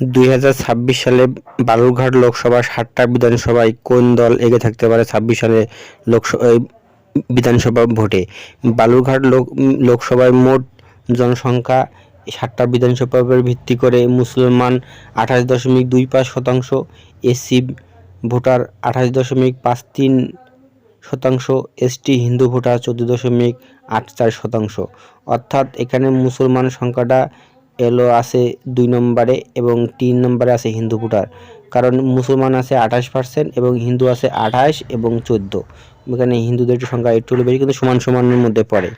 দুই হাজার ছাব্বিশ সালে বালুরঘাট লোকসভা সাতটা বিধানসভায় কোন দল এগে থাকতে পারে ছাব্বিশ সালে লোকসভা বিধানসভা ভোটে? বালুরঘাট লোক লোকসভায় মোট জনসংখ্যা সাতটা বিধানসভার ভিত্তি করে মুসলমান আঠাশ দশমিক দুই পাঁচ শতাংশ, এসসি ভোটার আঠাশ দশমিক পাঁচ তিন শতাংশ, এসটি হিন্দু ভোটার চোদ্দ দশমিক আট চার শতাংশ। অর্থাৎ এখানে মুসলমান সংখ্যাটা এলো আছে দুই নম্বরে এবং তিন নম্বরে আছে হিন্দু ভোটার। কারণ মুসলমান আছে আঠাশ পার্সেন্ট এবং হিন্দু আছে আঠাশ এবং চোদ্দ। এখানে হিন্দুদের সংখ্যা একটু বেশি, কিন্তু সমান সমানের মধ্যে পড়ে।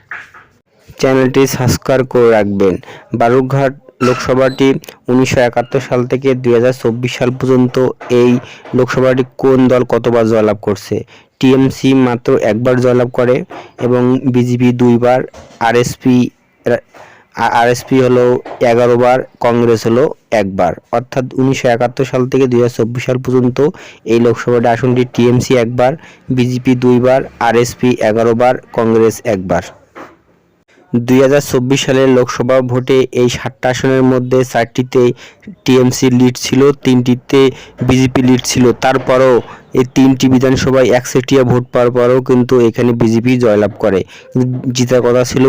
চ্যানেলটি সাবস্ক্রাইব করে রাখবেন। বালুরঘাট লোকসভাটি উনিশশো একাত্তর সাল থেকে দু হাজার চব্বিশ সাল পর্যন্ত এই লোকসভাটি কোন দল কতবার জয়লাভ করছে? টিএমসি মাত্র একবার জয়লাভ করে এবং বিজেপি দুইবার আরএসপি আরএসপি হলো এগারো বার, কংগ্রেস হলো একবার অর্থাৎ উনিশশো একাত্তর সাল থেকে দুই হাজার চব্বিশ সাল পর্যন্ত এই লোকসভাটা আসনটি টিএমসি একবার বিজেপি দুইবার আরএসপি এগারো বার, কংগ্রেস একবার দুই হাজার চব্বিশ সালের লোকসভা ভোটে এই সাতটা আসনের মধ্যে চারটিতে টিএমসি লিড ছিল, তিনটিতে বিজেপি লিড ছিল। তারপরও এই তিনটি বিধানসভায় একচেটিয়া ভোট পাওয়ার পরও কিন্তু এখানে বিজেপি জয়লাভ করে। জিতার কথা ছিল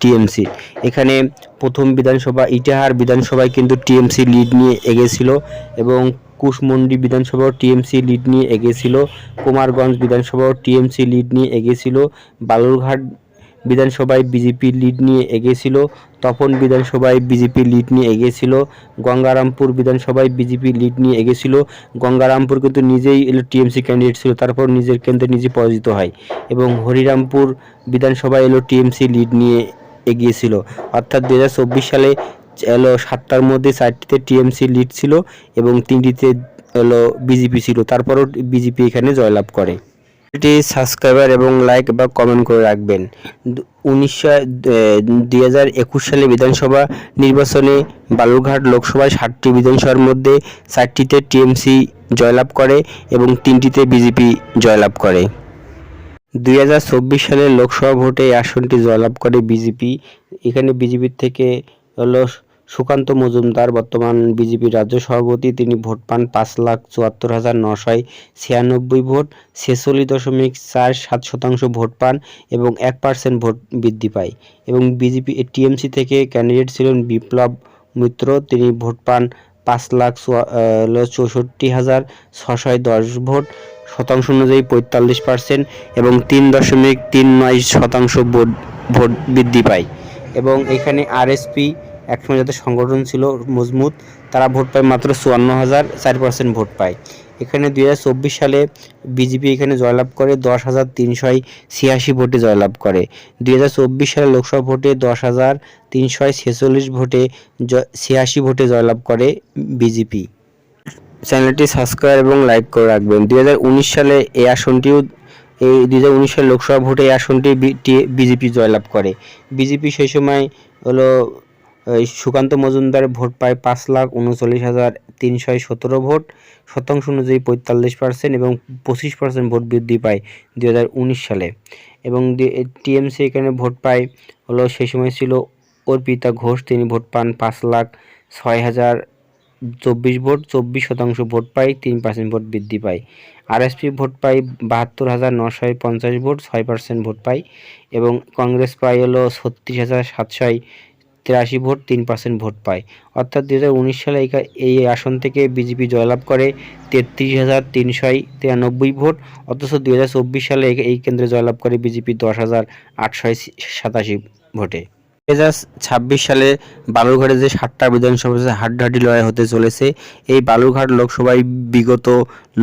টিএমসি। এখানে প্রথম বিধানসভা ইটাহার বিধানসভায় কিন্তু টিএমসি লিড নিয়ে এগিয়েছিল এবং কুশমন্ডি বিধানসভাও টিএমসি লিড নিয়ে এগিয়েছিল কুমারগঞ্জ বিধানসভাও টিএমসি লিড নিয়ে এগিয়েছিল বালুরঘাট বিধানসভায় বিজেপি লিড নিয়ে এগিয়েছিল, তপন বিধানসভায় বিজেপি লিড নিয়ে এগিয়েছিল, গঙ্গারামপুর বিধানসভায় বিজেপি লিড নিয়ে এগিয়েছিল। গঙ্গারামপুর কিন্তু নিজেই টিএমসি ক্যান্ডিডেট ছিল, তারপর নিজের কেন্দ্রে নিজে পরাজিত হয় এবং হরিরামপুর বিধানসভায় এলো টিএমসি লিড নিয়ে এগিয়েছিল। অর্থাৎ দু হাজার চব্বিশ সালে এলো সাতটার মধ্যে চারটিতে টিএমসি লিড ছিল এবং তিনটিতে হলো বিজেপি ছিল, তারপরও বিজেপি এখানে জয়লাভ করে। এটি সাবস্ক্রাইবার এবং লাইক বা কমেন্ট করে রাখবেন। উনিশশো দুই সালে বিধানসভা নির্বাচনে বালুরঘাট লোকসভায় ষাটটি বিধানসভার মধ্যে চারটিতে টিএমসি জয়লাভ করে এবং তিনটিতে বিজেপি জয়লাভ করে। দুই হাজার চব্বিশ সালের লোকসভা ভোটে আসনটি জয়লাভ করে বিজেপি। এখানে বিজেপির থেকে হলো সুকান্ত মজুমদার, বর্তমান বিজেপির রাজ্য সভাপতি, তিনি ভোট পান পাঁচ লাখ চুয়াত্তর হাজার নশয় ছিয়ানব্বই ভোট, ছেচল্লিশ দশমিক চার সাত শতাংশ ভোট পান এবং এক পার্সেন্ট ভোট বৃদ্ধি পায়। এবং বিজেপি টিএমসি থেকে ক্যান্ডিডেট ছিলেন বিপ্লব মিত্র, তিনি ভোট পান পাঁচ লাখ চৌষট্টি হাজার ছশয় দশ ভোট, শতাংশ অনুযায়ী পঁয়তাল্লিশ পার্সেন্ট এবং তিন দশমিক তিন নয় শতাংশ ভোট ভোট বৃদ্ধি পায়। এবং এখানে আরএসপি একসময় যাদের সংগঠন ছিল মজবুত তারা ভোট পায় মাত্র চুয়ান্ন হাজার, চার পার্সেন্ট ভোট পায়। এখানে দুই হাজার চব্বিশ সালে বিজেপি এখানে জয়লাভ করে, দশ হাজার তিনশো ছিয়াশি ভোটে জয়লাভ করে। দুই হাজার চব্বিশ সালে লোকসভা ভোটে দশ হাজার তিনশো ছেচল্লিশ ভোটে ছিয়াশি ভোটে জয়লাভ করে বিজেপি। চ্যানেলটি সাবস্ক্রাইব এবং লাইক করে রাখবেন। দু হাজার উনিশ সালে এই আসনটিও এই দুই সালে লোকসভা ভোটে এই আসনটি বিজেপি জয়লাভ করে। বিজেপি সেই সময় হলো সুকান্ত মজুমদার ভোট পায় পাঁচ লাখ উনচল্লিশ হাজার তিনশো সতেরো ভোট। শতাংশ অনুযায়ী পঁয়তাল্লিশ পার্সেন্ট এবং পঁচিশ পার্সেন্ট ভোট বৃদ্ধি পায় দু হাজার উনিশ সালে। এবং টিএমসি এখানে ভোট পায় হলো সেই সময় ছিল অর্পিতা ঘোষ, তিনি ভোট পান পাঁচ লাখ ছয় হাজার চব্বিশ ভোট, চব্বিশ শতাংশ ভোট পায়, তিন পার্সেন্ট ভোট বৃদ্ধি পায়। আরএসপি ভোট পায় বাহাত্তর হাজার নশো পঞ্চাশ ভোট, ছয় পার্সেন্ট ভোট পায়। এবং কংগ্রেস পায় হলো ছত্রিশ হাজার সাতশো তিরাশি ভোট, তিন পার্সেন্ট ভোট পায়। অর্থাৎ দুই হাজার উনিশ সালে এই আসন থেকে বিজেপি জয়লাভ করে তেত্রিশ হাজার তিনশো তিরানব্বই ভোট, অথচ দুই হাজার চব্বিশ সালে এই কেন্দ্রে জয়লাভ করে বিজেপি দশ হাজার আটশো সাতাশি ভোটে। দু হাজার ছাব্বিশ সালে বালুরঘাটে যে সাতটা বিধানসভা হাড্ডাহাড্ডি লড়াই হতে চলেছে। এই বালুরঘাট লোকসভায় বিগত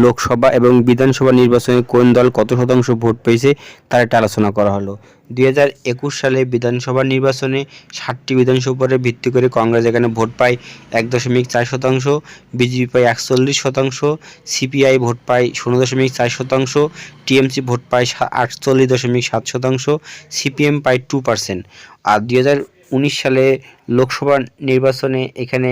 লোকসভা এবং বিধানসভা নির্বাচনে কোন দল কত শতাংশ ভোট পেয়েছে, তার একটা আলোচনা করা হলো। দুই হাজার একুশ সালে বিধানসভা নির্বাচনে ষাটটি বিধানসভার ভিত্তি করে কংগ্রেস এখানে ভোট পায় এক দশমিক চার শতাংশ, বিজেপি পায় একচল্লিশ শতাংশ, সিপিআই ভোট পায় শূন্য দশমিক চার শতাংশ, টিএমসি ভোট পায় আটচল্লিশ দশমিক সাত শতাংশ, সিপিএম পায় টু পার্সেন্ট। আর দুই সালে লোকসভা নির্বাচনে এখানে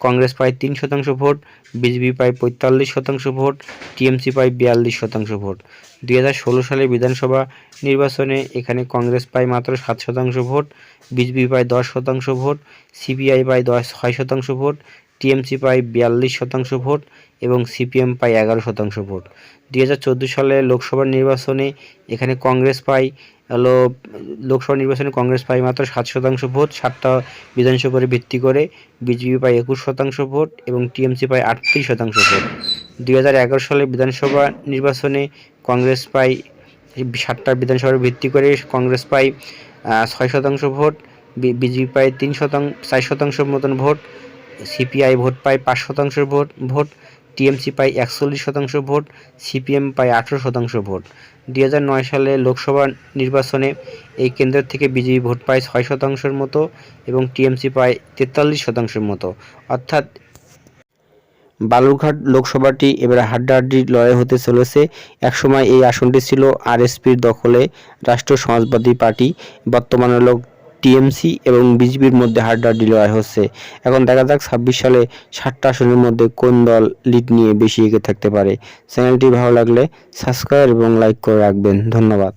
কংগ্রেস পায় তিন শতাংশ ভোট, বিজেপি পায় পঁয়তাল্লিশ শতাংশ ভোট, টিএমসি পায় বিয়াল্লিশ শতাংশ ভোট। দুই হাজার ষোলো সালে বিধানসভা নির্বাচনে এখানে কংগ্রেস পায় মাত্র সাত শতাংশ ভোট, বিজেপি পায় দশ শতাংশ ভোট, সিপিআই পায় দশ, ছয় শতাংশ ভোট টিএমসি পায় বিয়াল্লিশ শতাংশ ভোট এবং সিপিএম পায় এগারো শতাংশ ভোট। দুই হাজার চোদ্দ সালে লোকসভা নির্বাচনে এখানে কংগ্রেস পায়, হলো লোকসভা নির্বাচনে কংগ্রেস পায় মাত্র সাত শতাংশ ভোট, সাতটা বিধানসভার ভিত্তি করে বিজেপি পায় একুশ শতাংশ ভোট এবং টিএমসি পায় আটত্রিশ শতাংশ ভোট। দুই হাজার এগারো সালে বিধানসভা নির্বাচনে কংগ্রেস পায় সাতটা বিধানসভার ভিত্তি করে কংগ্রেস পায় ছয় শতাংশ ভোট বিজেপি পায় তিন শতাংশ চার শতাংশ মতন ভোট সিপিআই ভোট পায় পাঁচ শতাংশ ভোট ভোট টিএমসি পায় একচল্লিশ শতাংশ ভোট, সিপিএম পায় আঠেরো শতাংশ ভোট। দুই হাজার নয় সালে লোকসভা নির্বাচনে এই কেন্দ্র থেকে বিজেপি ভোট পায় ছয় শতাংশের মতো এবং টিএমসি পায় তেতাল্লিশ শতাংশের মতো। অর্থাৎ বালুরঘাট লোকসভাটি এবারে হাড্ডাহাড্ডি লড়াই হতে চলেছে। একসময় এই আসনটি ছিল আরএসপির দখলে। রাষ্ট্রীয় সমাজবাদী পার্টি বর্তমানে লোক টিএমসি এবং বিজেপির মধ্যে হাড্ডাহাড্ডি লড়াই হচ্ছে। এখন দেখা যাক ছাব্বিশ সালে ষাটটা আসনের মধ্যে কোন দল লিড নিয়ে বেশি এগিয়ে থাকতে পারে। চ্যানেলটি ভালো লাগলে সাবস্ক্রাইব এবং লাইক করে রাখবেন। ধন্যবাদ।